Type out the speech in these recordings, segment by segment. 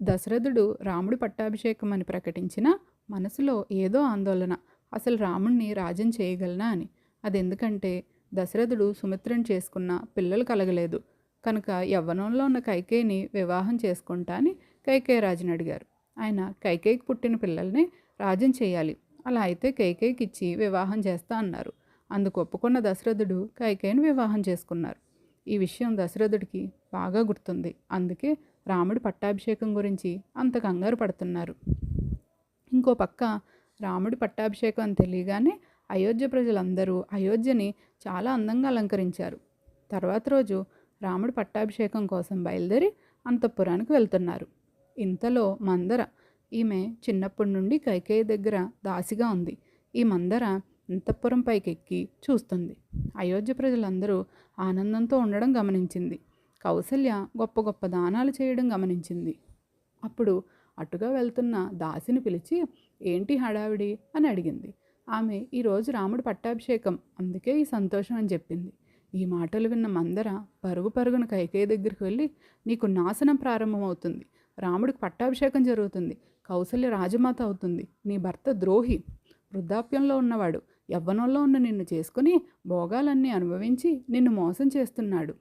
దశరథుడు రాముడి పట్టాభిషేకం అని ప్రకటించిన మనసులో ఏదో ఆందోళన. అసలు రాముణ్ణి రాజ్యం చేయగలనా అని. అది ఎందుకంటే దశరథుడు సుమిత్రను చేసుకున్న పిల్లలు కలగలేదు. కనుక యవ్వనంలో ఉన్న కైకేయిని వివాహం చేసుకుంటా అని కైకేయ రాజుని అడిగారు. ఆయన కైకేయికి పుట్టిన పిల్లల్ని రాజ్యం చేయాలి. అలా అయితే కైకేయికి ఇచ్చి వివాహం చేస్తా అన్నారు. అందుకు ఒప్పుకున్న దశరథుడు కైకేయిని వివాహం చేసుకున్నారు. ఈ విషయం దశరథుడికి బాగా గుర్తుంది. అందుకే రాముడి పట్టాభిషేకం గురించి అంత కంగారు పడుతున్నారు. ఇంకో పక్క రాముడి పట్టాభిషేకం అని తెలియగానే అయోధ్య ప్రజలందరూ అయోధ్యని చాలా అందంగా అలంకరించారు. తర్వాత రోజు రాముడి పట్టాభిషేకం కోసం బయలుదేరి అంతఃపురానికి వెళ్తున్నారు. ఇంతలో మందర ఈమె చిన్నప్పటి నుండి కైకేయి దగ్గర దాసిగా ఉంది. ఈ మందర అంతఃపురం పైకెక్కి చూస్తుంది. అయోధ్య ప్రజలందరూ ఆనందంతో ఉండడం గమనించింది. కౌసల్య గొప్ప గొప్ప దానాలు చేయడం గమనించింది. అప్పుడు అటుగా వెళ్తున్న దాసిని పిలిచి ఏంటి హడావిడి? అని అడిగింది. ఆమె ఈరోజు రాముడు పట్టాభిషేకం అందుకే ఈ సంతోషం అని చెప్పింది. ఈ మాటలు విన్న మందర పరుగు పరుగున కైకేయి దగ్గరికి వెళ్ళి నీకు నాశనం ప్రారంభమవుతుంది. రాముడికి పట్టాభిషేకం జరుగుతుంది. కౌసల్య రాజమాత అవుతుంది. నీ భర్త ద్రోహి. వృద్ధాప్యంలో ఉన్నవాడు. యవ్వనంలో ఉన్న నిన్ను చేసుకుని భోగాలన్నీ అనుభవించి నిన్ను మోసం చేస్తున్నాడు.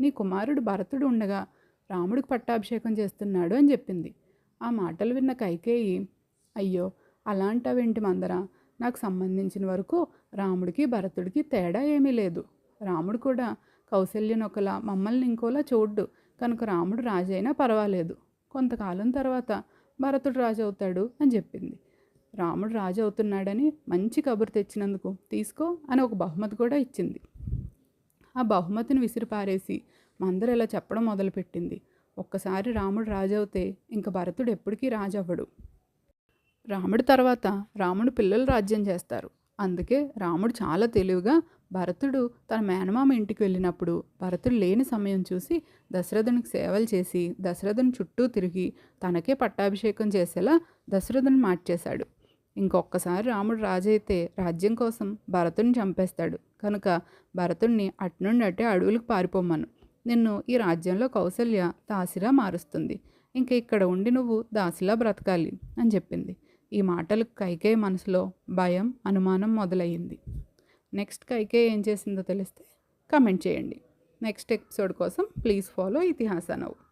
నీ కుమారుడు భరతుడు ఉండగా రాముడికి పట్టాభిషేకం చేస్తున్నాడు అని చెప్పింది. ఆ మాటలు విన్న కైకేయి అయ్యో అలాంటవేంటి మందరా? నాకు సంబంధించిన వరకు రాముడికి భరతుడికి తేడా ఏమీ లేదు. రాముడు కూడా కౌశల్యనొకలా మమ్మల్ని ఇంకోలా చూడ్డు. కనుక రాముడు రాజైనా పర్వాలేదు. కొంతకాలం తర్వాత భరతుడు రాజు అవుతాడు అని చెప్పింది. రాముడు రాజు అవుతున్నాడని మంచి కబురు తెచ్చినందుకు తీసుకో అని ఒక బహుమతి కూడా ఇచ్చింది. ఆ బహుమతిని విసిరిపారేసి మందరు ఇలా చెప్పడం మొదలుపెట్టింది. ఒక్కసారి రాముడు రాజవుతే ఇంక భరతుడు ఎప్పటికీ రాజవ్వడు. రాముడి తర్వాత రాముడు పిల్లలు రాజ్యం చేస్తారు. అందుకే రాముడు చాలా తెలివిగా భరతుడు తన మేనమామ ఇంటికి వెళ్ళినప్పుడు భరతుడు లేని సమయం చూసి దశరథునికి సేవలు చేసి దశరథుని చుట్టూ తిరిగి తనకే పట్టాభిషేకం చేసేలా దశరథుని మార్చేశాడు. ఇంకొకసారి రాముడు రాజైతే రాజ్యం కోసం భరతుని చంపేస్తాడు. కనుక భరతుణ్ణి అట్నుండి అట్టే అడవులకు పారిపోమ్మను. నిన్ను ఈ రాజ్యంలో కౌసల్య దాసిలా మారుస్తుంది. ఇంక ఇక్కడ ఉండి నువ్వు దాసిలా బ్రతకాలి అని చెప్పింది. ఈ మాటలకు కైకేయి మనసులో భయం అనుమానం మొదలయ్యింది. నెక్స్ట్ కైకేయి ఏం చేసిందో తెలిస్తే కమెంట్ చేయండి. నెక్స్ట్ ఎపిసోడ్ కోసం ప్లీజ్ ఫాలో ఇతిహాస నవ్వు